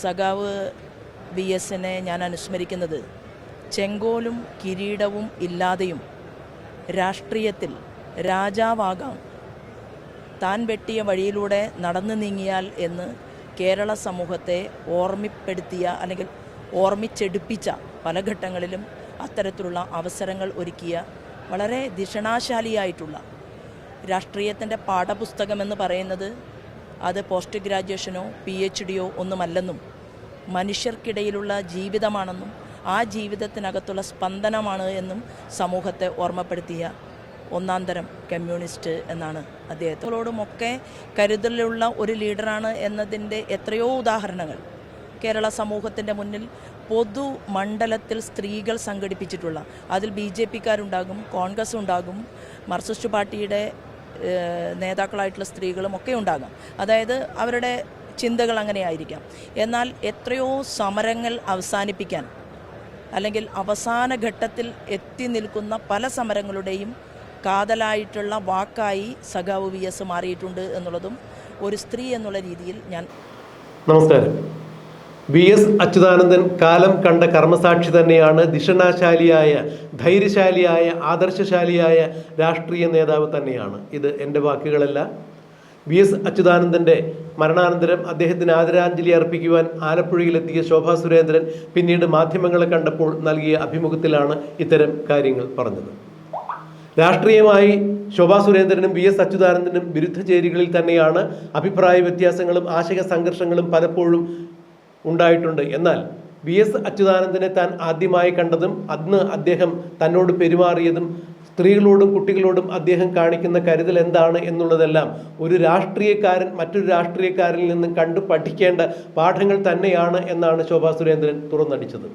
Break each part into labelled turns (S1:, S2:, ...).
S1: സഖാവ് വി എസിനെ ഞാൻ അനുസ്മരിക്കുന്നത്. ചെങ്കോലും കിരീടവും ഇല്ലാതെയും രാഷ്ട്രീയത്തിൽ രാജാവാകാം. താൻ വെട്ടിയ വഴിയിലൂടെ നടന്നു നീങ്ങിയാൽ എന്ന് കേരള സമൂഹത്തെ ഓർമ്മപ്പെടുത്തിയ അല്ലെങ്കിൽ ഓർമ്മിച്ചെടുപ്പിച്ച പല ഘട്ടങ്ങളിലും അത്തരത്തിലുള്ള അവസരങ്ങൾ ഒരുക്കിയ വളരെ ദിഷണാശാലിയായിട്ടുള്ള രാഷ്ട്രീയത്തിന്റെ പാഠപുസ്തകമെന്ന് പറയുന്നത് അത് പോസ്റ്റ് ഗ്രാജുവേഷനോ പി എച്ച് ഡിയോ ഒന്നുമല്ലെന്നും മനുഷ്യർക്കിടയിലുള്ള ജീവിതമാണെന്നും ആ ജീവിതത്തിനകത്തുള്ള സ്പന്ദനമാണ് എന്നും സമൂഹത്തെ ഓർമ്മപ്പെടുത്തിയ ഒന്നാന്തരം കമ്മ്യൂണിസ്റ്റ് എന്നാണ് അദ്ദേഹത്തോടുമൊക്കെ കരുതലുള്ള ഒരു ലീഡറാണ് എന്നതിന്റെ എത്രയോ ഉദാഹരണങ്ങൾ കേരള സമൂഹത്തിന്റെ മുന്നിൽ പൊതുമണ്ഡലത്തിൽ സ്ത്രീകൾ സംഘടിപ്പിച്ചിട്ടുള്ള അതിൽ ബി ജെ പിക്കാരുണ്ടാകും കോൺഗ്രസ് ഉണ്ടാകും മാർക്സിസ്റ്റ് പാർട്ടിയുടെ നേതാക്കളായിട്ടുള്ള സ്ത്രീകളും ഒക്കെ ഉണ്ടാകാം. അതായത് അവരുടെ ചിന്തകൾ അങ്ങനെയായിരിക്കാം. എന്നാൽ എത്രയോ സമരങ്ങൾ അവസാനിപ്പിക്കാൻ അല്ലെങ്കിൽ അവസാന ഘട്ടത്തിൽ എത്തി നിൽക്കുന്ന പല സമരങ്ങളുടെയും കാതലായിട്ടുള്ള വാക്കായി സഖാവ് വി എസ് മാറിയിട്ടുണ്ട് എന്നുള്ളതും ഒരു സ്ത്രീ എന്നുള്ള രീതിയിൽ ഞാൻ
S2: നമസ്കാരം. വി എസ് അച്യുതാനന്ദൻ കാലം കണ്ട കർമ്മസാക്ഷി തന്നെയാണ് ദിഷണാശാലിയായ ധൈര്യശാലിയായ ആദർശശാലിയായ രാഷ്ട്രീയ നേതാവ് തന്നെയാണ്. ഇത് എന്റെ വാക്കുകളല്ല. വി എസ് അച്യുതാനന്ദന്റെ മരണാനന്തരം അദ്ദേഹത്തിന് ആദരാഞ്ജലി അർപ്പിക്കുവാൻ ആലപ്പുഴയിലെത്തിയ ശോഭാ സുരേന്ദ്രൻ പിന്നീട് മാധ്യമങ്ങളെ കണ്ടപ്പോൾ നൽകിയ അഭിമുഖത്തിലാണ് ഇത്തരം കാര്യങ്ങൾ പറഞ്ഞത്. രാഷ്ട്രീയമായി ശോഭാ സുരേന്ദ്രനും വി എസ് അച്യുതാനന്ദനും വിരുദ്ധ ചേരികളിൽ തന്നെയാണ് അഭിപ്രായ വ്യത്യാസങ്ങളും ആശയ സംഘർഷങ്ങളും പലപ്പോഴും ഉണ്ടായിട്ടുണ്ട്. എന്നാൽ വി എസ് അച്യുതാനന്ദനെ താൻ ആദ്യമായി കണ്ടതും അന്ന് അദ്ദേഹം തന്നോട് പെരുമാറിയതും സ്ത്രീകളോടും കുട്ടികളോടും അദ്ദേഹം കാണിക്കുന്ന കരുതൽ എന്താണ് എന്നുള്ളതെല്ലാം ഒരു രാഷ്ട്രീയക്കാരൻ മറ്റൊരു രാഷ്ട്രീയക്കാരിൽ നിന്നും കണ്ടു പഠിക്കേണ്ട പാഠങ്ങൾ തന്നെയാണ് എന്നാണ് ശോഭാ സുരേന്ദ്രൻ തുറന്നടിച്ചത്.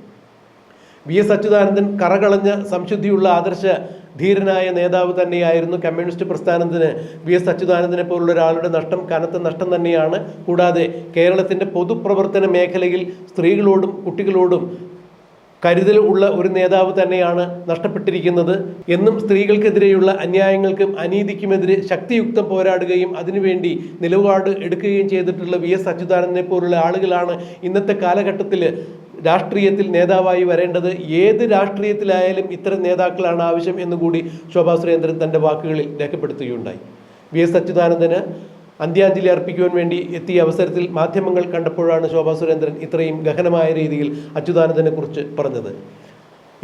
S2: വി എസ് അച്യുതാനന്ദൻ കറകളഞ്ഞ സംശുദ്ധിയുള്ള ആദർശ ധീരനായ നേതാവ് തന്നെയായിരുന്നു കമ്മ്യൂണിസ്റ്റ് പ്രസ്ഥാനത്തിന് വി എസ് അച്യുതാനന്ദനെ പോലുള്ള ഒരാളുടെ നഷ്ടം കനത്ത നഷ്ടം തന്നെയാണ്. കൂടാതെ കേരളത്തിന്റെ പൊതുപ്രവർത്തന മേഖലയിൽ സ്ത്രീകളോടും കുട്ടികളോടും കരുതൽ ഉള്ള ഒരു നേതാവ് തന്നെയാണ് നഷ്ടപ്പെട്ടിരിക്കുന്നത്. എന്നും സ്ത്രീകൾക്കെതിരെയുള്ള അന്യായങ്ങൾക്കും അനീതിക്കുമെതിരെ ശക്തിയുക്തം പോരാടുകയും അതിനുവേണ്ടി നിലപാട് എടുക്കുകയും ചെയ്തിട്ടുള്ള വി എസ് അച്യുതാനന്ദനെ പോലുള്ള ആളുകളാണ് ഇന്നത്തെ കാലഘട്ടത്തിൽ രാഷ്ട്രീയത്തിൽ നേതാവായി വരേണ്ടത് ഏത് രാഷ്ട്രീയത്തിലായാലും ഇത്തരം നേതാക്കളാണ് ആവശ്യം എന്നുകൂടി ശോഭാ സുരേന്ദ്രൻ തന്റെ വാക്കുകളിൽ രേഖപ്പെടുത്തുകയുണ്ടായി. വി എസ് അച്യുതാനന്ദന് അന്ത്യാഞ്ജലി അർപ്പിക്കുവാൻ വേണ്ടി എത്തിയ അവസരത്തിൽ മാധ്യമങ്ങൾ കണ്ടപ്പോഴാണ് ശോഭാ സുരേന്ദ്രൻ ഇത്രയും ഗഹനമായ രീതിയിൽ അച്യുതാനന്ദനെക്കുറിച്ച് പറഞ്ഞത്.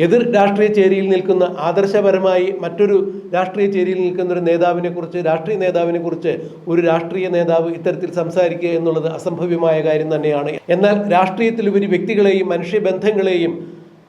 S2: എതിർ രാഷ്ട്രീയ ചേരിയിൽ നിൽക്കുന്ന ആദർശപരമായി മറ്റൊരു രാഷ്ട്രീയ ചേരിയിൽ നിൽക്കുന്ന ഒരു നേതാവിനെ കുറിച്ച് രാഷ്ട്രീയ നേതാവിനെ കുറിച്ച് ഒരു രാഷ്ട്രീയ നേതാവ് ഇത്തരത്തിൽ സംസാരിക്കുക എന്നുള്ളത് അസംഭവ്യമായ കാര്യം തന്നെയാണ്. എന്നാൽ രാഷ്ട്രീയത്തിലുപരി വ്യക്തികളെയും മനുഷ്യബന്ധങ്ങളെയും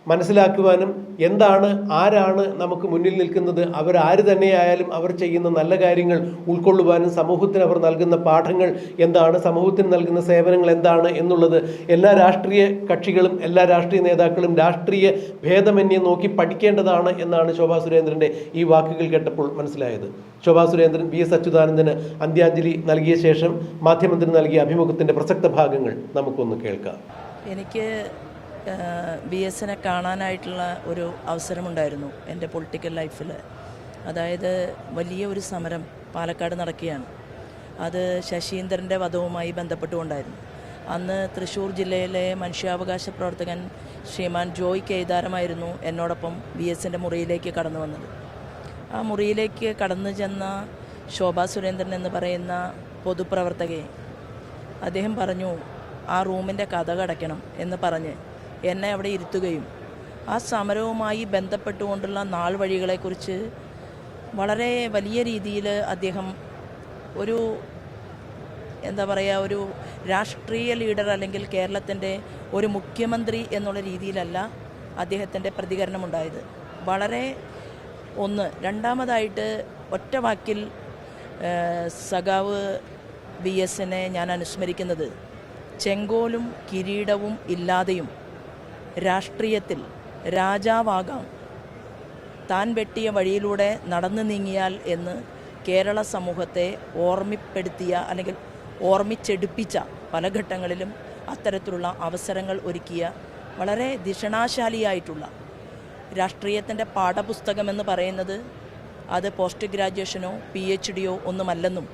S2: മനസ്സിലാക്കുവാനും എന്താണ് ആരാണ് നമുക്ക് മുന്നിൽ നിൽക്കുന്നത് അവർ ആര് തന്നെയായാലും അവർ ചെയ്യുന്ന നല്ല കാര്യങ്ങൾ ഉൾക്കൊള്ളുവാനും സമൂഹത്തിന് അവർ നൽകുന്ന പാഠങ്ങൾ എന്താണ് സമൂഹത്തിന് നൽകുന്ന സേവനങ്ങൾ എന്താണ് എന്നുള്ളത് എല്ലാ രാഷ്ട്രീയ കക്ഷികളും എല്ലാ രാഷ്ട്രീയ നേതാക്കളും രാഷ്ട്രീയ ഭേദമന്യേ നോക്കി പഠിക്കേണ്ടതാണ് എന്നാണ് ശോഭാ സുരേന്ദ്രന്റെ ഈ വാക്കുകൾ കേട്ടപ്പോൾ മനസ്സിലായത്. ശോഭാ സുരേന്ദ്രൻ വി എസ് അച്യുതാനന്ദന് അന്ത്യാഞ്ജലി നൽകിയ ശേഷം മാധ്യമത്തിന് നൽകിയ അഭിമുഖത്തിന്റെ പ്രസക്ത ഭാഗങ്ങൾ നമുക്കൊന്ന് കേൾക്കാം.
S1: എനിക്ക് ബി എസിനെ കാണാനായിട്ടുള്ള ഒരു അവസരമുണ്ടായിരുന്നു എന്റെ പൊളിറ്റിക്കൽ ലൈഫിൽ. അതായത് വലിയ ഒരു സമരം പാലക്കാട് നടക്കുകയാണ്. അത് ശശീന്ദ്രന്റെ വധവുമായി ബന്ധപ്പെട്ടുകൊണ്ടായിരുന്നു. അന്ന് തൃശ്ശൂർ ജില്ലയിലെ മനുഷ്യാവകാശ പ്രവർത്തകൻ ശ്രീമാൻ ജോയ് കേദാരമായിരുന്നു എന്നോടൊപ്പം ബി എസിന്റെ മുറിയിലേക്ക് കടന്നു വന്നത്. ആ മുറിയിലേക്ക് കടന്നു ചെന്ന ശോഭാ സുരേന്ദ്രൻ എന്ന് പറയുന്ന പൊതുപ്രവർത്തകയെ അദ്ദേഹം പറഞ്ഞു ആ റൂമിന്റെ കഥ കടയ്ക്കണം എന്ന് പറഞ്ഞ് എന്നെ അവിടെ ഇരുത്തുകയും ആ സമരവുമായി ബന്ധപ്പെട്ടുകൊണ്ടുള്ള നാൾ വഴികളെക്കുറിച്ച് വളരെ വലിയ രീതിയിൽ അദ്ദേഹം ഒരു എന്താ പറയുക ഒരു രാഷ്ട്രീയ ലീഡർ അല്ലെങ്കിൽ കേരളത്തിന്റെ ഒരു മുഖ്യമന്ത്രി എന്നുള്ള രീതിയിലല്ല അദ്ദേഹത്തിന്റെ പ്രതികരണമുണ്ടായത്. വളരെ ഒന്ന് രണ്ടാമതായിട്ട് ഒറ്റ വാക്കിൽ സഖാവ് വി എസിനെ ഞാൻ അനുസ്മരിക്കുന്നത്. ചെങ്കോലും കിരീടവും ഇല്ലാതെയും രാഷ്ട്രീയത്തിൽ രാജാവാകാം. താൻ വെട്ടിയ വഴിയിലൂടെ നടന്നു നീങ്ങിയാൽ എന്ന് കേരള സമൂഹത്തെ ഓർമ്മിപ്പെടുത്തിയ അല്ലെങ്കിൽ ഓർമ്മിച്ചെടുപ്പിച്ച പല ഘട്ടങ്ങളിലും അത്തരത്തിലുള്ള അവസരങ്ങൾ ഒരുക്കിയ വളരെ ദിഷണാശാലിയായിട്ടുള്ള രാഷ്ട്രീയത്തിന്റെ പാഠപുസ്തകമെന്ന് പറയുന്നത് അത് പോസ്റ്റ് ഗ്രാജുവേഷനോ പി എച്ച് ഡിയോ ഒന്നുമല്ലെന്നും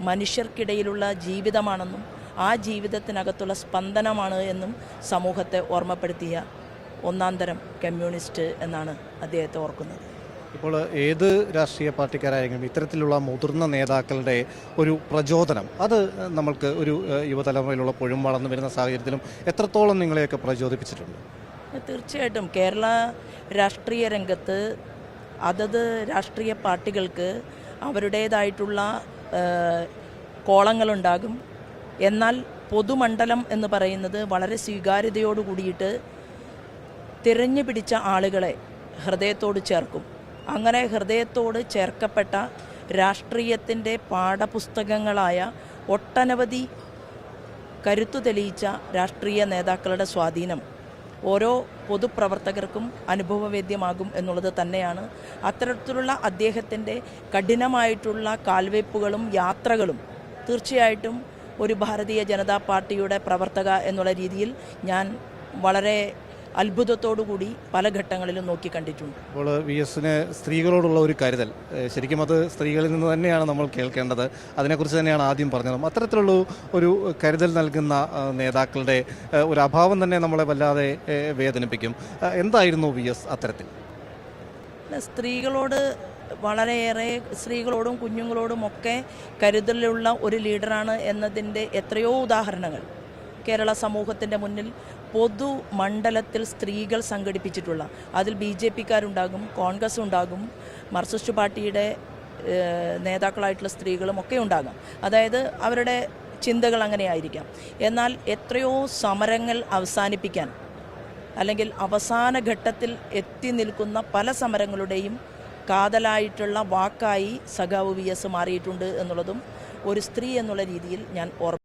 S1: മനുഷ്യർക്കിടയിലുള്ള ജീവിതമാണെന്നും ആ ജീവിതത്തിനകത്തുള്ള സ്പന്ദനമാണ് എന്നും സമൂഹത്തെ ഓർമ്മപ്പെടുത്തിയ ഒന്നാം തരം കമ്മ്യൂണിസ്റ്റ് എന്നാണ് അദ്ദേഹത്തെ ഓർക്കുന്നത്.
S3: ഇപ്പോൾ ഏത് രാഷ്ട്രീയ പാർട്ടിക്കാരായെങ്കിലും ഇത്തരത്തിലുള്ള മുതിർന്ന നേതാക്കളുടെ ഒരു പ്രചോദനം അത് നമ്മൾക്ക് ഒരു യുവതലമുറയിലുള്ളപ്പോഴും വളർന്നു വരുന്ന സാഹചര്യത്തിലും എത്രത്തോളം നിങ്ങളെയൊക്കെ പ്രചോദിപ്പിച്ചിട്ടുണ്ട്?
S1: തീർച്ചയായിട്ടും. കേരള രാഷ്ട്രീയ രംഗത്ത് അതത് രാഷ്ട്രീയ പാർട്ടികൾക്ക് അവരുടേതായിട്ടുള്ള കോളങ്ങളുണ്ടാകും. എന്നാൽ പൊതുമണ്ഡലം എന്ന് പറയുന്നത് വളരെ സ്വീകാര്യതയോട് കൂടിയിട്ട് തിരഞ്ഞു പിടിച്ച ആളുകളെ ഹൃദയത്തോട് ചേർക്കും. അങ്ങനെ ഹൃദയത്തോട് ചേർക്കപ്പെട്ട രാഷ്ട്രീയത്തിന്റെ പാഠപുസ്തകങ്ങളായ ഒട്ടനവധി കരുത്തു തെളിയിച്ച രാഷ്ട്രീയ നേതാക്കളുടെ സ്വാധീനം ഓരോ പൊതുപ്രവർത്തകർക്കും അനുഭവവേദ്യമാകും എന്നുള്ളത് തന്നെയാണ്. അത്തരത്തിലുള്ള അദ്ദേഹത്തിന്റെ കഠിനമായിട്ടുള്ള കാൽവയ്പ്പുകളും യാത്രകളും തീർച്ചയായിട്ടും ഒരു ഭാരതീയ ജനതാ പാർട്ടിയുടെ പ്രവർത്തക എന്നുള്ള രീതിയിൽ ഞാൻ വളരെ അത്ഭുതത്തോടു കൂടി പല ഘട്ടങ്ങളിലും നോക്കി കണ്ടിട്ടുണ്ട്
S3: ഇപ്പോൾ വി എസിന് സ്ത്രീകളോടുള്ള ഒരു കരുതൽ. ശരിക്കും അത് സ്ത്രീകളിൽ നിന്ന് തന്നെയാണ് നമ്മൾ കേൾക്കേണ്ടത്. അതിനെക്കുറിച്ച് തന്നെയാണ് ആദ്യം പറഞ്ഞത്. അത്തരത്തിലുള്ള ഒരു കരുതൽ നൽകുന്ന നേതാക്കളുടെ ഒരു അഭാവം തന്നെ നമ്മളെ വല്ലാതെ വേദനിപ്പിക്കും. എന്തായിരുന്നു വി എസ് അത്തരത്തിൽ?
S1: സ്ത്രീകളോട് വളരെയേറെ സ്ത്രീകളോടും കുഞ്ഞുങ്ങളോടും ഒക്കെ കരുതലുള്ള ഒരു ലീഡറാണ് എന്നതിന്റെ എത്രയോ ഉദാഹരണങ്ങൾ കേരള സമൂഹത്തിന്റെ മുന്നിൽ പൊതുമണ്ഡലത്തിൽ സ്ത്രീകൾ സംഘടിപ്പിച്ചിട്ടുള്ള. അതിൽ ബി ജെ പിക്കാരുണ്ടാകും കോൺഗ്രസ് ഉണ്ടാകും മാർക്സിസ്റ്റ് പാർട്ടിയുടെ നേതാക്കളായിട്ടുള്ള സ്ത്രീകളും ഒക്കെ ഉണ്ടാകാം. അതായത് അവരുടെ ചിന്തകൾ അങ്ങനെയായിരിക്കാം. എന്നാൽ എത്രയോ സമരങ്ങൾ അവസാനിപ്പിക്കാൻ അല്ലെങ്കിൽ അവസാന ഘട്ടത്തിൽ എത്തി നിൽക്കുന്ന പല സമരങ്ങളുടെയും കാതലായിട്ടുള്ള വാക്കായി സഖാവ് വി എസ് മാറിയിട്ടുണ്ട് എന്നുള്ളതും ഒരു സ്ത്രീ എന്നുള്ള രീതിയിൽ ഞാൻ ഓർമ്മ